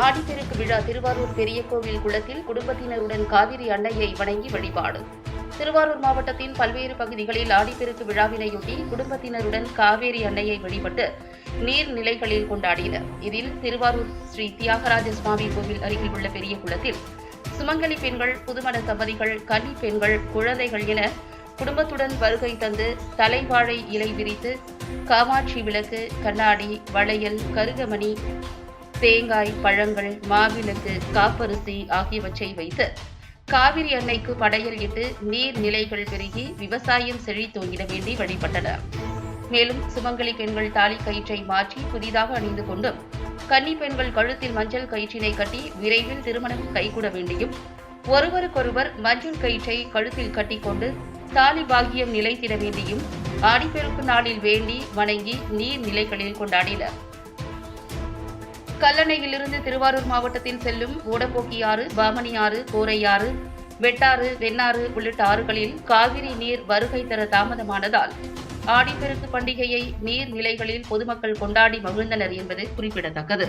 ஆடிப்பெருக்கு விழா திருவாரூர் பெரிய கோவில் குளத்தில் குடும்பத்தினருடன் காவிரி அன்னையை வணங்கி வழிபாடு. திருவாரூர் மாவட்டத்தின் பல்வேறு பகுதிகளில் ஆடிப்பெருக்கு விழாவினையொட்டி குடும்பத்தினருடன் காவேரி அன்னையை வழிபட்டு நீர்நிலைகளில் கொண்டாடினர். இதில் திருவாரூர் ஸ்ரீ தியாகராஜ சுவாமி கோவில் அருகில் உள்ள பெரிய குளத்தில் சுமங்கலி பெண்கள் புதுமண தம்பதிகள் கன்னி பெண்கள் குழந்தைகள் என குடும்பத்துடன் வருகை தந்து தலைவாழை இலை விரித்து காமாட்சி விளக்கு கண்ணாடி வளையல் கருகமணி தேங்காய் பழங்கள் மாவிளக்கு காப்பரிசி ஆகியவற்றை வைத்து காவிரி அன்னைக்கு படையல் இட்டு நீர்நிலைகள் பெருகி விவசாயம் செழித்தோங்கிட வேண்டி வழிபட்டனர். மேலும் சுமங்கலி பெண்கள் தாலி கயிற்றை மாற்றி புதிதாக அணிந்து கொண்டும் கன்னி பெண்கள் கழுத்தில் மஞ்சள் கயிற்றினை கட்டி விரைவில் திருமணம் கைகூட வேண்டியும் ஒருவருக்கொருவர் மஞ்சள் கயிற்றை கழுத்தில் கட்டிக்கொண்டு தாலி பாகியம் நிலைத்திட வேண்டியும் ஆடிப்பெருக்கு நாளில் வேண்டி வணங்கி நீர்நிலைகளில் கொண்டாடினர். கல்லணையிலிருந்து திருவாரூர் மாவட்டத்தில் செல்லும் ஓடப்போக்கியாறு ஆறு ஆறு கோரையாறு வெட்டாறு வெண்ணாறு உள்ளிட்ட ஆறுகளில் காவிரி நீர் வருகை தர தாமதமானதால் ஆடிப்பெருக்கு பண்டிகையை நீர்நிலைகளில் பொதுமக்கள் கொண்டாடி மகிழ்ந்தனர் என்பது குறிப்பிடத்தக்கது.